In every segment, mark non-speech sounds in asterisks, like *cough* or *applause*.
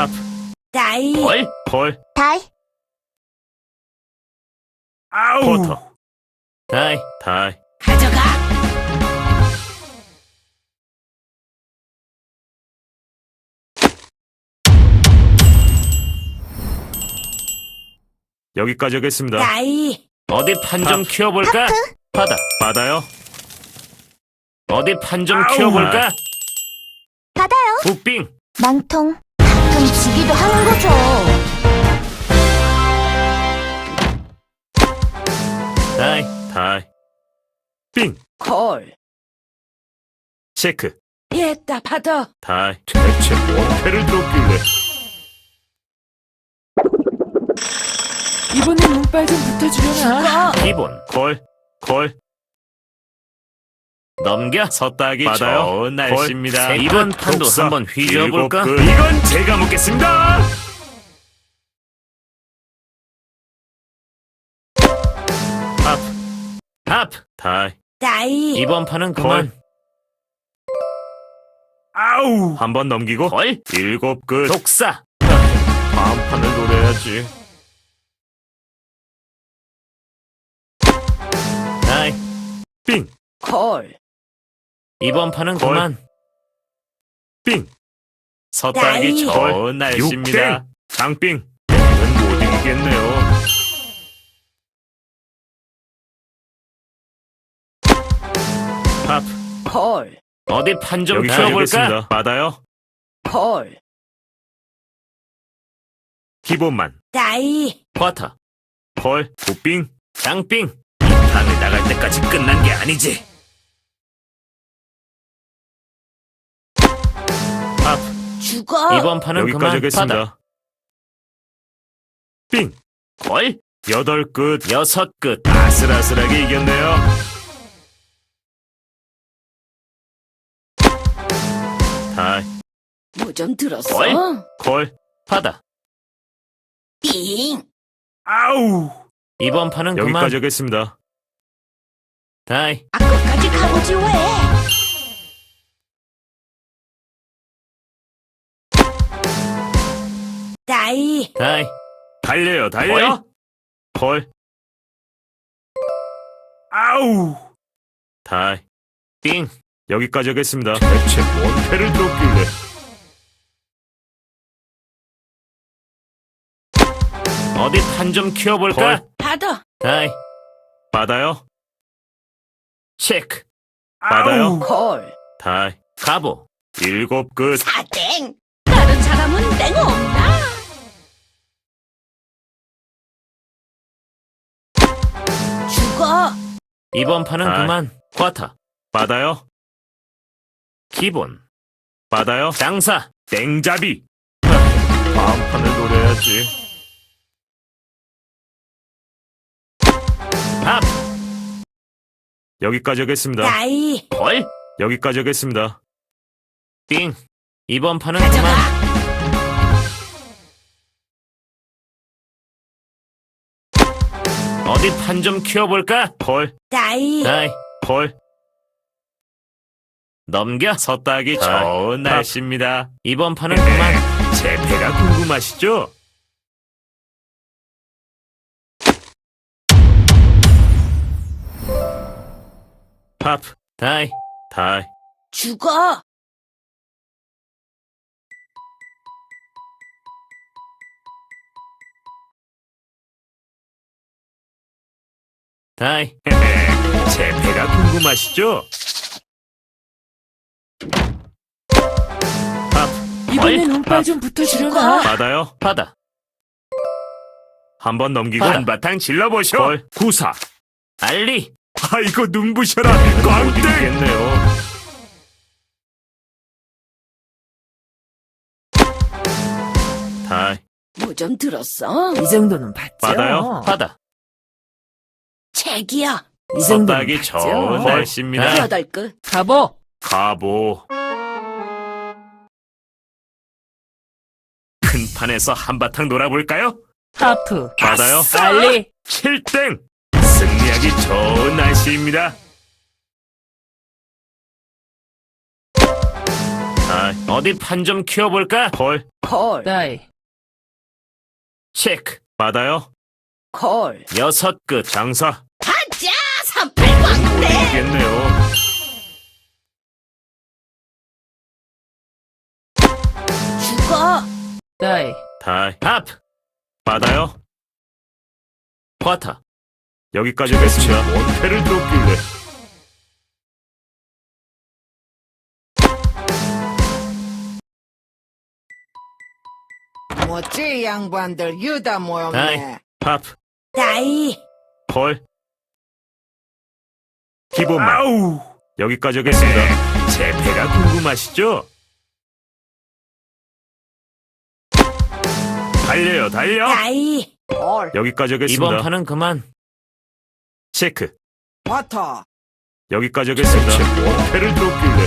팝, 다이. 콜, 콜, 다이, 아우, 포터, 다이, 다이, 가져가. 여기까지 하겠습니다. 다이. 어디 판 좀 키워볼까? 받아, 받아요. 어디 판 좀 아우. 키워볼까? 받아요. 북빙, 망통. 가끔 지기도 하는 거죠. 다이, 다이, 빙, 콜. 체크, 얘다 받아. 다이. 대체 뭔 패를 들었길래? 이번엔 운빨 좀 붙어주려나? 죽어. 기본, 콜, 콜. 넘겨 섰다기 받아요. 좋은 날씨입니다. 콜, 이번 판도 독사, 한번 휘저어볼까? 일곱 끝. 이건 제가 묻겠습니다. 팝, 팝, 다이. 다이. 이번 판은 그만. 아우. 한 번 넘기고 콜, 일곱 끝. 독사. 다음 판을 노려야지. 다이. 빙, 콜. 이번 판은 콜. 그만. 빙, 섰다기 다이. 좋은 날씨입니다. 장빙. 이건 못 이기겠네요. 팝. 콜. 어디 판좀 키워볼까? 하겠습니다. 받아요. 콜. 기본만. 다이. 쿼터. 콜, 부빙, 장빙. 이 판을 나갈 때까지 끝난 게 아니지. 죽어. 이번 판은 여기까지 그만 하겠습니다. 받아. 빙, 콜. 여덟 끝. 여섯 끝. 아슬아슬하게 이겼네요. 다이. 뭐좀 들었어? 콜. 콜. 받아. 빙. 아우. 이번 판은 그만. 여기까지 하겠습니다. 다이. 아, 끝까지 가보지 왜? 다이. 다이. 달려요, 달려. 콜. 아우. 다이. 빙. 여기까지 하겠습니다. 대체 뭔 패를 들었길래. 어디 판 좀 키워볼까? 콜. 받아. 다이. 받아요. 체크. 받아요. 음, 콜. 다이. 가보. 일곱 끝. 사땡. 다른 사람은 땡 없나? 이번 판은 다이. 그만. 쿼터. 받아요. 기본. 받아요. 장사. 땡잡이. 다음 판을 노려야지. 팝. 여기까지 하겠습니다. 다이. 콜. 여기까지 하겠습니다. 빙. 이번 판은 가져가. 어디 판 좀 키워볼까? 콜, 다이. 다이. 콜. 넘겨. 섰다기. 좋은 팝. 날씨입니다. 이번 판은 그만. 제 패가 궁금하시죠? 팝. 다이. 다이. 죽어. 다이. 제 패가 궁금하시죠? 팝. 이번엔 운빨 좀 붙어주려나? 받아요. 받아. 한 번 넘기고 받아. 한바탕 질러보쇼. 콜. 구사. 알리. 아이고 눈부셔라. 꽝땡. 이겠네요. 다이. 뭐 좀 들었어? 이 정도는 봤죠. 받아요? 받아. 책이야. 이 정도는 섰다기 봤죠. 좋은 날씨입니다. 다이. 여덟 끝. 가보. 가보. 큰 판에서 한바탕 놀아볼까요? 하프. 받아요. 빨리. 7땡! 승리하기 좋은 날씨입니다. 다이. 어디 판 좀 키워볼까? 콜. 콜. 다이. 체크. 받아요. 콜. 여섯 끝. 장사. 가자! 38 광대! 모르겠네요. 죽어! 다이. 다이. 합. 받아요. 과타. 여기까지 오겠습니다. 원패를 들었길래. 뭐지 양반들 유다 다이. 모였네. 합. 다이! 콜. 기본만. 아우. 여기까지 오겠습니다. 제 배가 궁금하시죠? 달려요, 달려. 다이! 콜 여기까지 오겠습니다. 이번 판은 그만. 체크. 버터 여기까지 오겠습니다. 원패를 들었길래.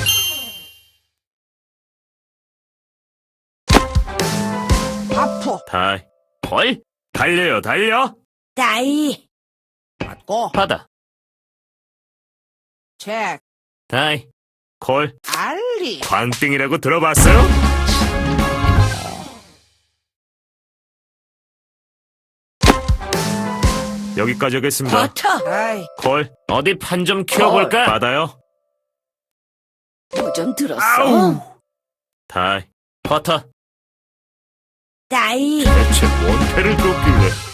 하프 다이. 콜. 달려요, 달려. 다이! 맞고 받아. 책 다이. 콜. 알리 광땡이라고 들어봤어요? 여기까지 오겠습니다. 버터! 아이 콜. 어디 판 좀 키워볼까? 받아요. 뭐 좀 들었어? 아우. 다이. 버터. 다이! 대체 원패를 들었길래.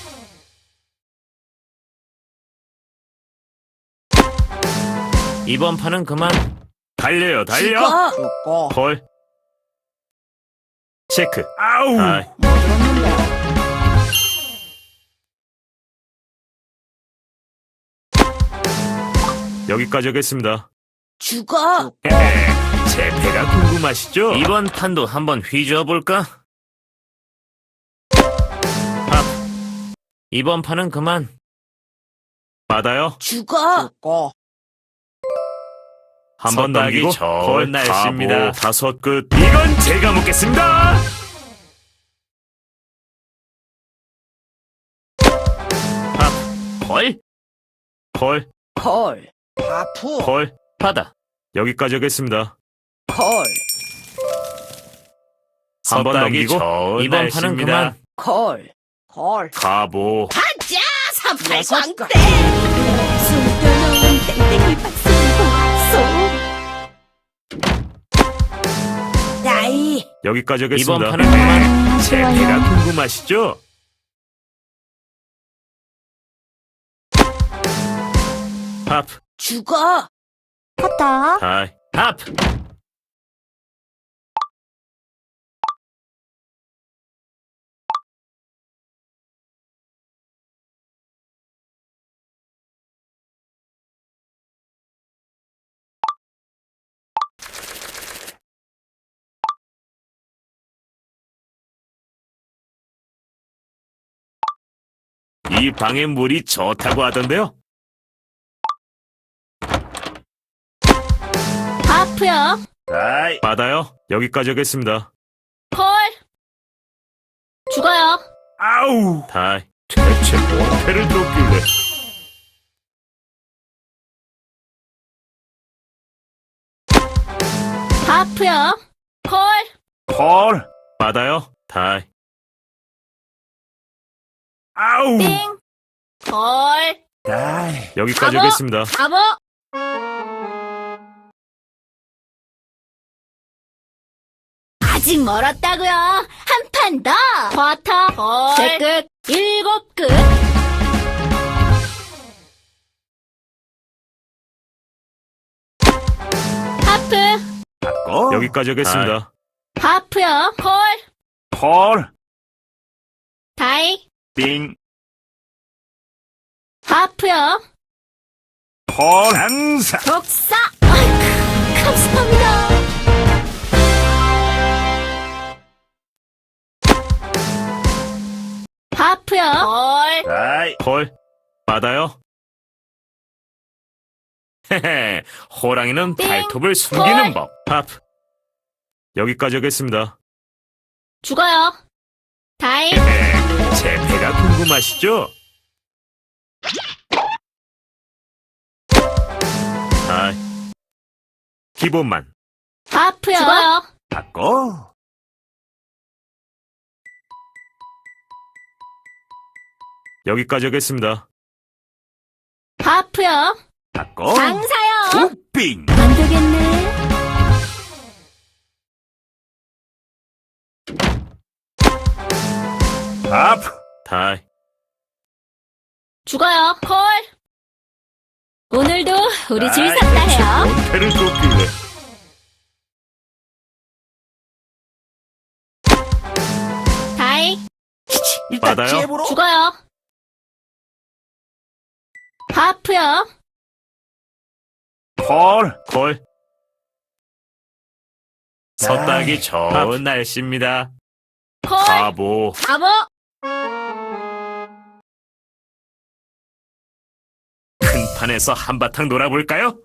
이번 판은 그만. 달려요, 달려. 죽어! 죽고 콜. 체크. 아우. 들었는데 여기까지 오겠습니다. 죽어! 제 배가 궁금하시죠? 이번 판도 한번 휘저어 볼까? 합. 이번 판은 그만. 받아요. 죽어! 죽고 한번 섭박이 넘기고 좋은 콜 날씨입니다. 다섯 끝. 이건 제가 먹겠습니다. 합. 콜. 콜. 콜! 하프 콜. 받아. 여기까지 오겠습니다. 콜! 한번 섭박이 넘기고 이번 판은 날씨입니다. 그만. 콜! 콜 가보. 가자! 38 여섯 광대! 숨겨놓은 땡땡이 박수 박 수 다이! 여기까지 이번 오겠습니다. 판은 그만. 제 배가 궁금하시죠? 합. 죽어! 커터. 다이. 합. 이 방의 물이 좋다고 하던데요. 하프요. 다이. 받아요. 여기까지 오겠습니다. 콜. 죽어요. 아우. 다이. 대체 원패를 들었길래. 하프요. 콜. 콜. 받아요. 다이. 아우. 띵. 콜. 다이. 여기까지 가보. 오겠습니다. 가보. 아직 멀었다고요. 한 판 더. 버터. 콜. 제 끝. 일곱 끝. 하프. 어? 여기까지 오겠습니다. 하프요. 콜. 콜. 다이. 빙. 하프요. 콜. 장사. 독사. 아이쿠, 감사합니다. 하프요. 콜. 다이. 콜. 받아요. 헤헤. 호랑이는 띵. 발톱을 숨기는 콜. 법. 합. 여기까지 오겠습니다. 죽어요. 다이. 헤헤. 제 배가 궁금하시죠? 다이. 기본만. 하프요. 죽어요. 바꿔. 여기까지 하겠습니다. 하프요. 바꿔. 장사요. 빙. 안 되겠네. 하프. 다이. 죽어요. 콜. 오늘도 우리 질 대체 해요. 뭔 패를 줬길래. 다이. 일단 받아요? 잽으로. 죽어요. 하프요. 콜. 콜. 섰다기 좋은 날씨입니다. 콜. 바보. 바보. 큰 판에서 한바탕 놀아볼까요?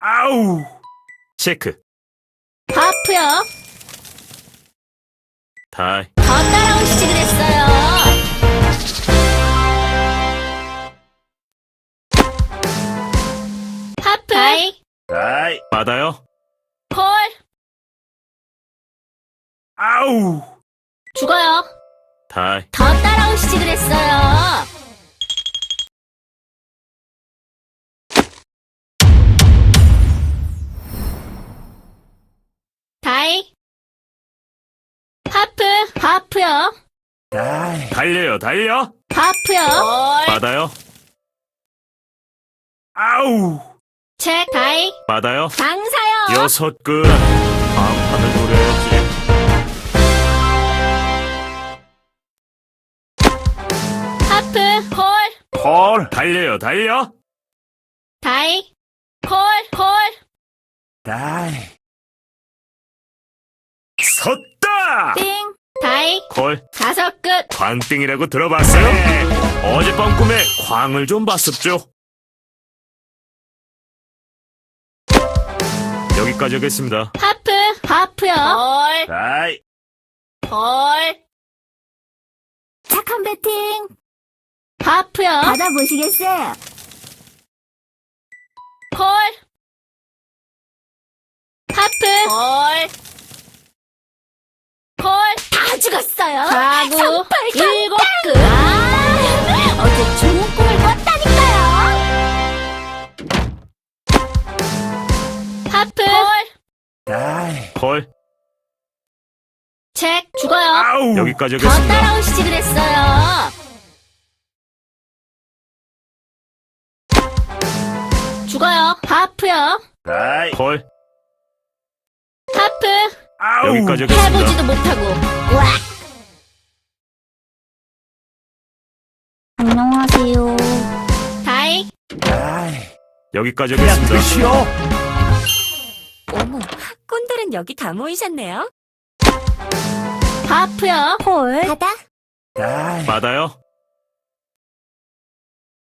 아우. 체크. 하프요. 다이. 더 따라오시지 그랬어요. 하프. 다이. 다이. 받아요. 콜. 아우. 죽어요. 다이. 더 따라오시지 그랬어요. 다이. 하프. 하프요. 다이. 달려요, 달려. 하프요. 받아요. 아우. 책. 다이. 받아요. 장사요. 여섯 끝. 콜. 콜. 달려요, 달려. 다이. 콜. 콜. 다이. 섰다. 띵. 다이. 콜. 다섯 끝. 광땡이라고 들어봤어요? 어젯밤 꿈에 광을 좀 봤었죠. 여기까지 하겠습니다. 하프. 하프요. 콜. 다이. 콜. 착한 배팅. 하프요. 받아보시겠어요? 콜. 하프. 콜. 콜. 다 죽었어요. 사구. 일곱 끝. 아, 어제 좋은 꿈을 꿨다니까요. 하프. 콜. 콜. 책. 죽어요. 아우. 여기까지 더 하겠습니다. 따라오시지 그랬어요. 죽어요. 하프요. 다이. 콜. 하프. 아우. 여기까지. 해보지도 못하고. 와. 안녕하세요. 다이. 다이. 여기까지 하겠습니다. 드시오. 어머, 꼰들은 여기 다 모이셨네요. 하프요. 콜. 받아. 다이. 받아요.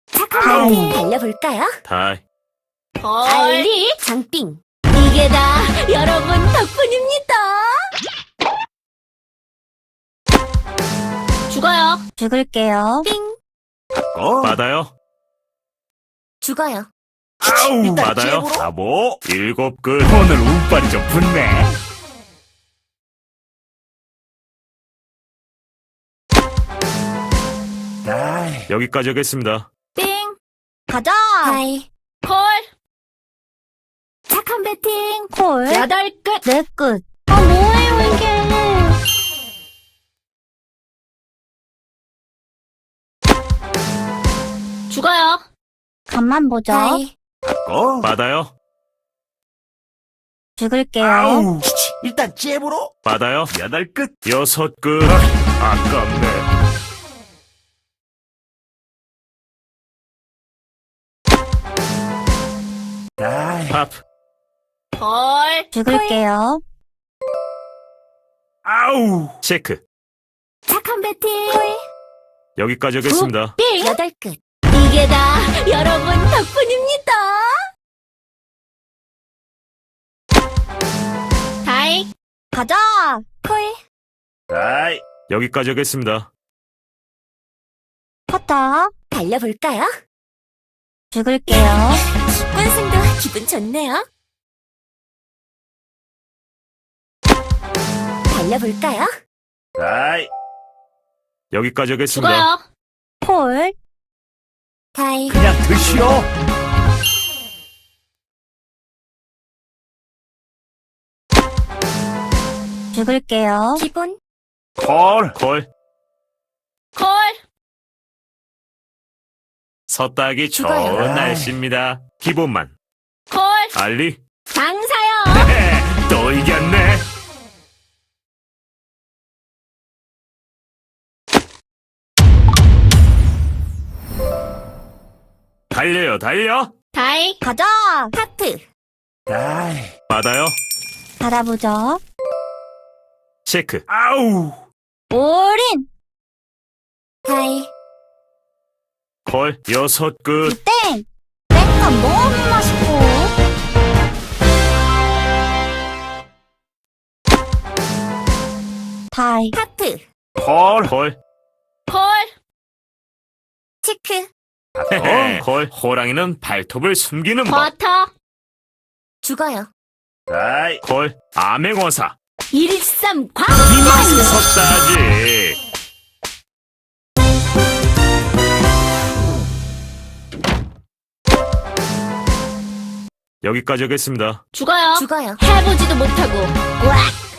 착한 배팅. 달려볼까요? 다이. 알리. 장빙. 이게 다 여러분 덕분입니다. 죽어요. 죽을게요. 빙. 어. 받아요. 죽어요. 아우. 일단 받아요. 바보. 일곱 끝. 오늘 운빨이 좀 붙네. 여기까지 하겠습니다. 띵. 가자. 하이. 콜. 착한 배팅. 콜. 여덟 끝. 네 끝. 아, 뭐예요, 이게. 죽어요. 간만 보죠. 하이. 어. 받아요. 죽을게요. 아우. 일단 잽으로. 받아요. 여덟 끝. 여섯 끝. 아깝네. 다이. 콜. 죽을게요. 아우. 체크. 착한 배팅. 여기까지 하겠습니다. 띵. 여덟 끝. 이게 다 여러분 덕분입니다. 다이. 가자. 콜. 다이. 여기까지 하겠습니다. 커터. 달려볼까요? 죽을게요. *laughs* 10분 승도 기분 좋네요. 달려볼까요? 아이. 여기까지 하겠습니다. 죽어요. 콜. 다이. 그냥 드시오. 죽을게요. 기본. 콜. 콜. 콜. 섰다기 죽어요. 좋은. 날씨입니다. 기본만. 콜. 알리? 장사요. 또 이겼네. 달려요, 달려! 다이. 가자. 하트. 아이. 받아요. 받아보죠. 체크. 아우. 올인. 다이. 콜. 여섯 끝. 땡. 땡감 너무 맛있고. 다이. 하트. 콜. 콜. 콜. 치크. 어, 콜. 호랑이는 발톱을 숨기는 법. 버터. 죽어요. 아이. 콜. 암행어사. 일삼 광. 섰다지. 여기까지 하겠습니다. 죽어요. 죽어요. 해보지도 못하고. 꽉.